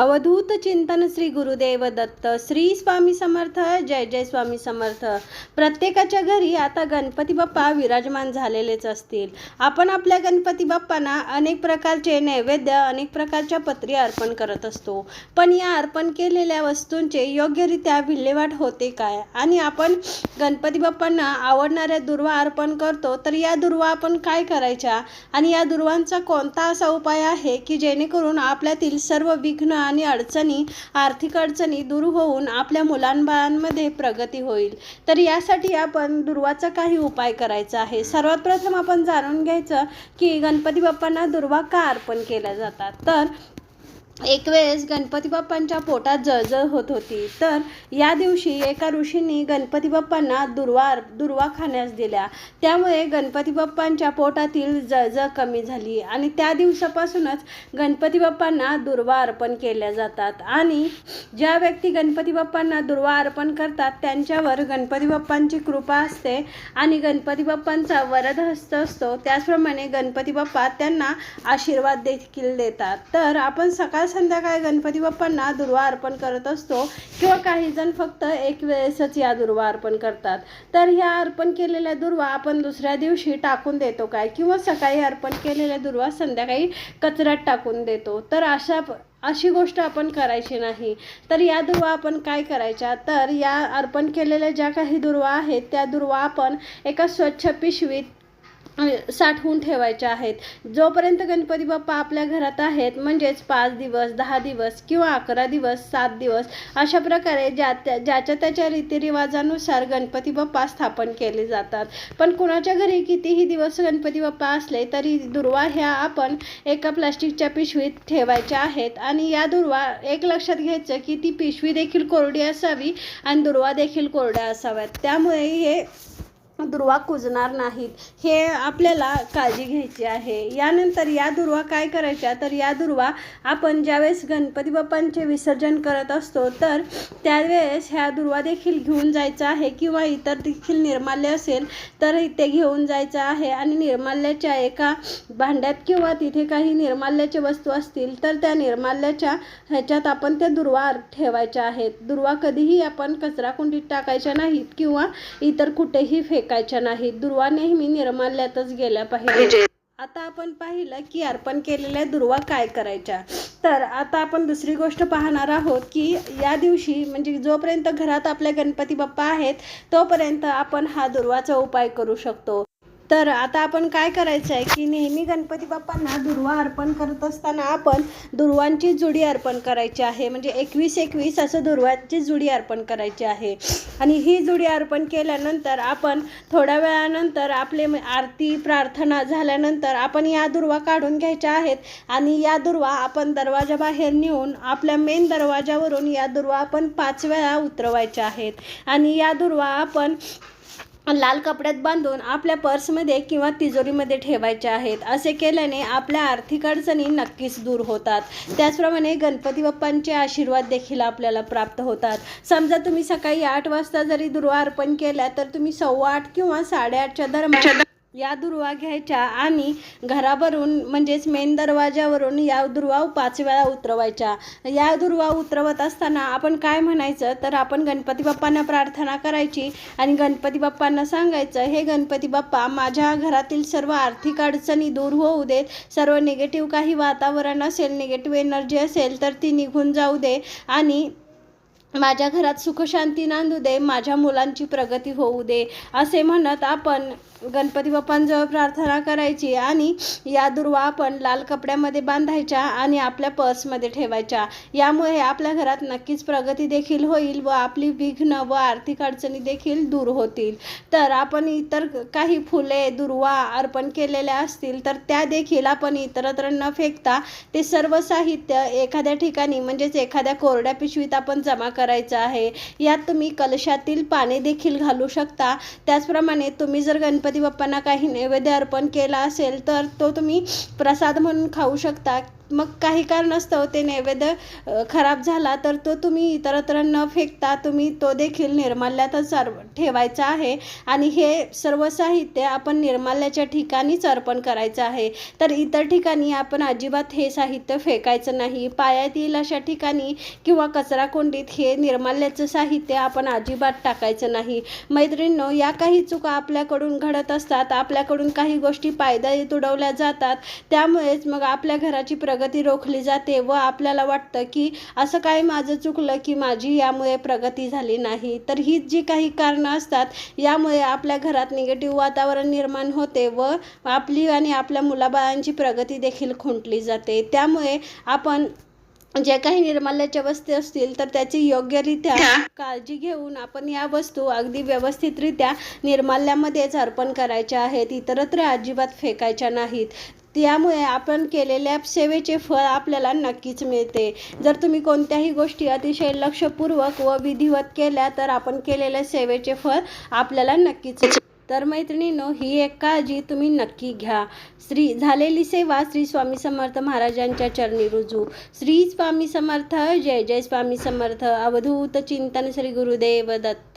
अवधूत चिंतन श्री गुरुदेव दत्त श्री स्वामी समर्थ जय जय स्वामी समर्थ. प्रत्येकाच्या घरी आता गणपती बाप्पा विराजमान झालेलेच असतील. आपण आपल्या गणपती बाप्पांना अनेक प्रकारचे नैवेद्य अनेक प्रकारच्या पत्री अर्पण करत असतो. पण या अर्पण केलेल्या वस्तूंचे योग्यरित्या विल्हेवाट होते काय? आणि आपण गणपती बाप्पांना आवडणाऱ्या दुर्वा अर्पण करतो तर या दुर्वा आपण काय करायच्या? आणि या दुर्वांचा कोणता असा उपाय आहे की जेणेकरून आपल्यातील सर्व विघ्न आणि अडचणी आर्थिक अडचणी दूर होऊन आपल्या मुलांबाळांमध्ये प्रगती होईल. तर यासाठी आपण दुर्वाचा काही उपाय करायचा आहे. सर्वात प्रथम आपण जाणून घ्यायचं की गणपती बाप्पांना दुर्वा का अर्पण केल्या जातात? तर एक वेळेस गणपती बाप्पांच्या पोटात जळजळ होत होती. तर या दिवशी एका ऋषींनी गणपती बाप्पांना दुर्वा दुर्वा खाण्यास दिल्या. त्यामुळे गणपती बाप्पांच्या पोटातील जळजळ कमी झाली आणि त्या दिवसापासूनच गणपती बाप्पांना दुर्वा अर्पण केल्या जातात. आणि ज्या व्यक्ती गणपती बाप्पांना दुर्वा अर्पण करतात त्यांच्यावर गणपती बाप्पांची कृपा असते आणि गणपती बाप्पांचा वरद हस्त असतो. त्याचप्रमाणे गणपती बाप्पा त्यांना आशीर्वाद देखील देतात. तर आपण सकाळ संध्याकाळी गणपती बाप्पांना दुर्वा अर्पण करत असतो किंवा काही जण फक्त एक वेळेसच या दुर्वा अर्पण करतात. तर ह्या अर्पण केलेल्या दुर्वा आपण दुसऱ्या दिवशी टाकून देतो काय? किंवा सकाळी अर्पण केलेल्या दुर्वा संध्याकाळी कचऱ्यात टाकून देतो. तर अशा अशी गोष्ट आपण करायची नाही. तर या दुर्वा आपण काय करायच्या? तर या अर्पण केलेल्या ज्या काही दुर्वा आहेत त्या दुर्वा आपण एका स्वच्छ पिशवीत साठवून ठेवायच्या आहेत. जोपर्यंत गणपती बाप्पा आपल्या घरात आहेत म्हणजेच पाच दिवस दहा दिवस किंवा अकरा दिवस सात दिवस अशा प्रकारे ज्या त्या ज्याच्या त्याच्या रीतिरिवाजानुसार गणपती बाप्पा स्थापन केले जातात. पण कुणाच्या घरी कितीही दिवस गणपती बाप्पा असले तरी दुर्वा ह्या आपण एका प्लास्टिकच्या पिशवीत ठेवायच्या आहेत. आणि या दुर्वा एक लक्षात घ्यायचं की ती पिशवी देखील कोरडी असावी आणि दुर्वा देखील कोरड्या असाव्यात. त्यामुळे हे दुर्वा कुजणार नाहीत. हे आपल्याला काळजी घ्यायची आहे. यानंतर या दुर्वा काय करायच्या? तर या दुर्वा आपण ज्यावेळेस गणपती बाप्पांचे विसर्जन करत असतो तर त्यावेळेस ह्या दुर्वा देखील घेऊन जायचं आहे किंवा इतर देखील निर्माल्य असेल तर ते घेऊन जायचं आहे. आणि निर्माल्याच्या एका भांड्यात किंवा तिथे काही निर्माल्याच्या वस्तू असतील तर त्या निर्माल्याच्या ह्याच्यात आपण त्या दुर्वा ठेवायच्या आहेत. दुर्वा कधीही आपण कचराकुंडीत टाकायच्या नाहीत किंवा इतर कुठेही फेक फेकायच्या नाहीत. दुर्वा नेहमी निर्माल्यातच गेल्या पाहिजे. आता आपण पाहिलं की अर्पण केलेल्या दुर्वा काय करायच्या? तर आता आपण दुसरी गोष्ट पाहणार आहोत की या दिवशी म्हणजे जोपर्यंत घरात आपल्या गणपती बाप्पा आहेत तोपर्यंत आपण हा दुर्वाचा उपाय करू शकतो. तर आता आपण काय करायचं आहे की नेहमी गणपती बाप्पांना दुर्वा अर्पण करत असताना आपण दुर्वांची जुडी अर्पण करायची आहे. म्हणजे एकवीस एकवीस असं दुर्वांची जुडी अर्पण करायची आहे. आणि ही जुडी अर्पण केल्यानंतर आपण थोड्या वेळानंतर आपले आरती प्रार्थना झाल्यानंतर आपण या दुर्वा काढून घ्यायच्या आहेत. आणि या दुर्वा आपण दरवाजाबाहेर नेऊन आपल्या मेन दरवाजावरून या दुर्वा आपण पाच वेळा उतरवायच्या आहेत. आणि या दुर्वा आपण लाल कपड्यात बांधून आपल्या पर्समध्ये किंवा तिजोरीमध्ये ठेवायच्या आहेत. असे केल्याने आपल्या आर्थिक अडचणी नक्कीच दूर होतात. त्याचप्रमाणे गणपती बाप्पांचे आशीर्वाद देखील आपल्याला प्राप्त होतात. समजा तुम्ही सकाळी आठ वाजता जरी दुर्वा अर्पण केल्या तर तुम्ही सव्वा आठ किंवा साडेआठच्या दरम्यान या दुर्वा घ्यायच्या आणि घरावरून म्हणजेच मेन दरवाज्यावरून या दुर्वा पाच वेळा उतरवायच्या. या दुर्वा उतरवत असताना आपण काय म्हणायचं? तर आपण गणपती बाप्पांना प्रार्थना करायची आणि गणपती बाप्पांना सांगायचं हे गणपती बाप्पा माझ्या घरातील सर्व आर्थिक अडचणी दूर होऊ देत. सर्व निगेटिव्ह काही वातावरण असेल निगेटिव्ह एनर्जी असेल तर ती निघून जाऊ दे आणि माझ्या घरात सुखशांती नांदू दे माझ्या मुलांची प्रगती होऊ दे असे म्हणत आपण गणपती बाप्पांजवळ प्रार्थना करायची आणि या दुर्वा आपण लाल कपड्यामध्ये बांधायच्या आणि आपल्या पर्समध्ये ठेवायच्या. यामुळे आपल्या घरात नक्कीच प्रगती देखील होईल व आपली विघ्न व आर्थिक अडचणी देखील दूर होतील. तर आपण इतर काही फुले दुर्वा अर्पण केलेल्या असतील तर त्या देखील आपण इतरत्र न फेकता ते सर्व साहित्य एखाद्या ठिकाणी म्हणजेच एखाद्या कोरड्या पिशवीत आपण जमा करायचा आहे. यात तुम्ही कलशातील पाणी देखील घालू शकता. त्याचप्रमाणे तुम्ही जर गणपती बाप्पांना काही नैवेद्य अर्पण केला असेल तर तो तुम्ही प्रसाद म्हणून खाऊ शकता. मग काही कारणास्तव ते नैवेद्य खराब झाला तर तो तुम्ही इतरत्र न फेकता तुम्ही तो देखील निर्माल्यातच अर्प ठेवायचा आहे. आणि हे सर्व साहित्य आपण निर्माल्याच्या ठिकाणीच अर्पण करायचं आहे. तर इतर ठिकाणी आपण अजिबात हे साहित्य फेकायचं नाही. पायात येईल अशा ठिकाणी किंवा कचरा कोंडीत हे निर्माल्याचं साहित्य आपण अजिबात टाकायचं नाही. मैत्रिणींनो या काही चुका आपल्याकडून घडत असतात. आपल्याकडून काही गोष्टी पायदळी तुडवल्या जातात. त्यामुळेच मग आपल्या घराची प्रगती प्रगती रोखली जाते व आपल्याला वाटतं की असं काय माझं चुकलं की माझी यामुळे प्रगती झाली नाही. तर हीच जी काही कारणं असतात यामुळे आपल्या घरात निगेटिव्ह वातावरण निर्माण होते व आपली आणि आपल्या मुलाबाळांची प्रगती देखील खुंटली जाते. त्यामुळे आपण जे काही निर्माल्याच्या वस्तू असतील तर त्याची योग्यरित्या काळजी घेऊन आपण या वस्तू अगदी व्यवस्थितरित्या निर्माल्यामध्येच अर्पण करायच्या आहेत. इतरत्र अजिबात फेकायच्या नाहीत. त्यामुळे आपण केलेल्या सेवेचे फळ आपल्याला नक्कीच मिळते. जर तुम्ही कोणत्याही गोष्टी अतिशय लक्षपूर्वक व विधिवत केल्या तर आपण केलेल्या सेवेचे फळ आपल्याला नक्कीच तर मैत्रिणींनो ही एक काळजी तुम्ही नक्की घ्या. श्री झालेली सेवा श्री स्वामी समर्थ महाराजांच्या चरणी रुजू. श्री स्वामी समर्थ जय जय स्वामी समर्थ अवधूत चिंतन श्री गुरुदेव दत्त.